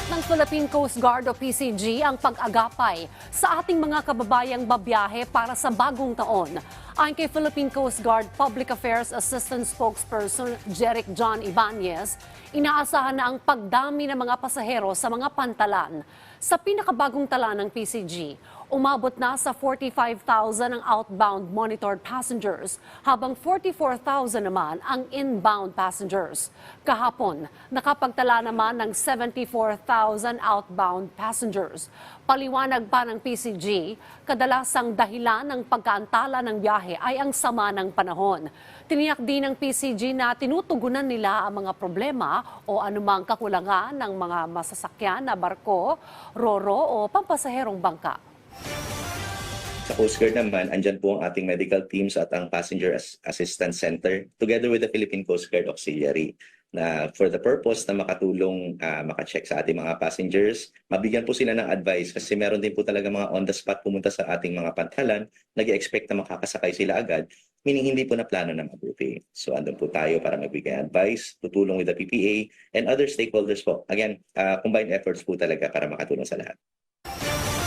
Tiniyak ng Philippine Coast Guard o PCG ang pag-agapay sa ating mga kababayang babiyahe para sa bagong taon. Ayon kay Philippine Coast Guard Public Affairs Assistant Spokesperson Jeric John Ibanez, inaasahan na ang pagdami ng mga pasahero sa mga pantalan. Sa pinakabagong tala ng PCG, umabot na sa 45,000 ang outbound monitored passengers, habang 44,000 naman ang inbound passengers. Kahapon, nakapagtala naman ng 74,000 outbound passengers. Paliwanag pa ng PCG, kadalasang dahilan ng pagkaantala ng biyahe ay ang sama ng panahon. Tiniyak din ng PCG na tinutugunan nila ang mga problema o anumang kakulangan ng mga masasakyan na barko, roro o pampasaherong bangka. Sa Coast Guard naman, andyan po ang ating medical teams at ang Passenger As- Assistance Center together with the Philippine Coast Guard Auxiliary na for the purpose na makatulong, ah, makacheck sa ating mga passengers, mabigyan po sila ng advice kasi meron din po talaga mga on the spot pumunta sa ating mga pantalan, nag expect na makakasakay sila agad, meaning hindi po na plano na mabuti. So andun po tayo para magbigay advice, tutulong with the PPA and other stakeholders po. Again, ah, combined efforts po talaga para makatulong sa lahat.